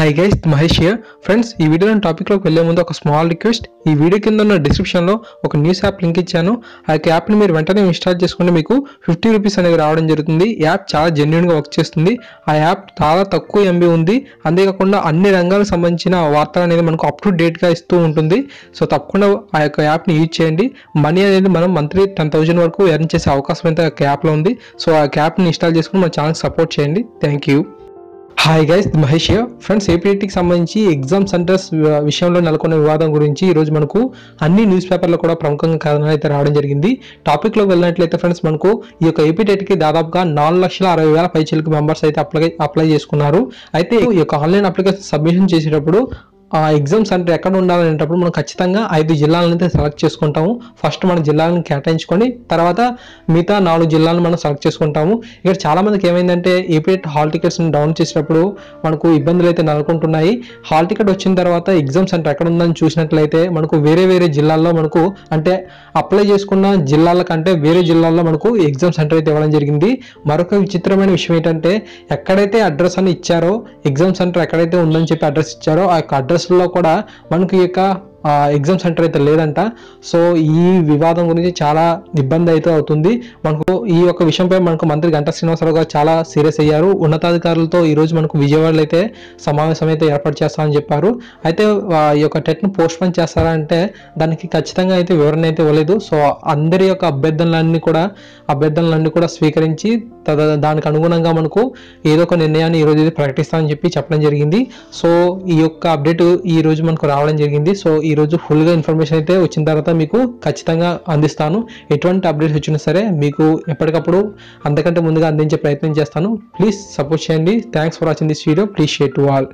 Hi guys Mahesh here friends ఈ video టాపిక్లోకి వెళ్ళే ముందు ఒక స్మాల్ రిక్వెస్ట్ ఈ వీడియో కింద ఉన్న డిస్క్రిప్షన్లో ఒక న్యూస్ యాప్ లింక్ ఇచ్చాను. ఆ యొక్క యాప్ని మీరు వెంటనే ఇన్స్టాల్ చేసుకుంటే మీకు ఫిఫ్టీ రూపీస్ అనేది రావడం జరుగుతుంది. ఈ యాప్ చాలా జెన్యున్గా వర్క్ చేస్తుంది. ఆ యాప్ చాలా తక్కువ ఎంబీ ఉంది. అంతేకాకుండా అన్ని రంగాలకు సంబంధించిన వార్తలు అనేది మనకు అప్ టు డేట్గా ఇస్తూ ఉంటుంది. సో తప్పకుండా ఆ యొక్క యాప్ని యూజ్ చేయండి. మనీ అనేది మనం మంత్లీ టెన్ థౌజండ్ వరకు ఎర్న్ చేసే అవకాశం అయితే ఆ యాప్లో ఉంది. సో ఆ యాప్ని ఇన్స్టాల్ చేసుకుని మన ఛానల్ సపోర్ట్ చేయండి. Thank you hi guys Mahesh friends ఏపీటీకి సంబంధించి ఎగ్జామ్ సెంటర్స్ విషయంలో నెలకొన్న వివాదం గురించి ఈరోజు రోజు మనకు అన్ని న్యూస్ పేపర్లో కూడా ప్రముఖంగా కథనాలు అయితే రావడం జరిగింది. టాపిక్లో వెళ్ళినట్లయితే ఫ్రెండ్స్ మనకు ఈ యొక్క ఏపీటెట్కి దాదాపుగా నాలుగు లక్షల అరవై వేల పైచలకు మెంబర్స్ అయితే అప్లై అప్లై చేసుకున్నారు. అయితే ఈ యొక్క ఆన్లైన్ అప్లికేషన్ సబ్మిషన్ చేసేటప్పుడు ఆ ఎగ్జామ్ సెంటర్ ఎక్కడ ఉండాలనేటప్పుడు మనం ఖచ్చితంగా ఐదు జిల్లాలను అయితే సెలెక్ట్ చేసుకుంటాము. ఫస్ట్ మన జిల్లాలను కేటాయించుకొని తర్వాత మిగతా నాలుగు జిల్లాలను మనం సెలెక్ట్ చేసుకుంటాము. ఇక్కడ చాలామందికి ఏమైందంటే ఏపీఎట్ హాల్ టికెట్స్ని డౌన్ చేసినప్పుడు మనకు ఇబ్బందులు అయితే నెలకొంటున్నాయి. హాల్ టికెట్ వచ్చిన తర్వాత ఎగ్జామ్ సెంటర్ ఎక్కడ ఉందని చూసినట్లయితే మనకు వేరే వేరే జిల్లాల్లో మనకు అంటే అప్లై చేసుకున్న జిల్లాల కంటే వేరే జిల్లాల్లో మనకు ఎగ్జామ్ సెంటర్ అయితే ఇవ్వడం జరిగింది. మరొక విచిత్రమైన విషయం ఏంటంటే ఎక్కడైతే అడ్రస్ అని ఇచ్చారో ఎగ్జామ్ సెంటర్ ఎక్కడైతే ఉందని చెప్పి అడ్రస్ ఇచ్చారో ఆ యొక్క అడ్రస్లో కూడా మనకి ఈ యొక్క ఎగ్జామ్ సెంటర్ అయితే లేదంట. సో ఈ వివాదం గురించి చాలా ఇబ్బంది అయితే అవుతుంది. మనకు ఈ యొక్క విషయంపై మనకు మంత్రి గంటా శ్రీనివాసరావు గారు చాలా సీరియస్ అయ్యారు. ఉన్నతాధికారులతో ఈరోజు మనకు విజయవాడలో అయితే సమావేశం అయితే ఏర్పాటు చేస్తామని చెప్పారు. అయితే ఈ యొక్క టెట్ను పోస్ట్ పోన్ చేస్తారంటే దానికి ఖచ్చితంగా అయితే వివరణ అయితే ఇవ్వలేదు. సో అందరి యొక్క అభ్యర్థనలన్నీ కూడా అభ్యర్థనలన్నీ కూడా స్వీకరించి తద దానికి అనుగుణంగా మనకు ఏదో ఒక నిర్ణయాన్ని ఈ రోజు అయితే ప్రకటిస్తామని చెప్పి చెప్పడం జరిగింది. సో ఈ యొక్క అప్డేట్ ఈ రోజు మనకు రావడం జరిగింది. సో ఈ రోజు ఫుల్గా ఇన్ఫర్మేషన్ అయితే వచ్చిన తర్వాత మీకు ఖచ్చితంగా అందిస్తాను. ఎటువంటి అప్డేట్స్ వచ్చినా సరే మీకు ఎప్పటికప్పుడు అంతకంటే ముందుగా అందించే ప్రయత్నం చేస్తాను. ప్లీజ్ సపోర్ట్ చేయండి. Thanks for watching this video. Please share to all.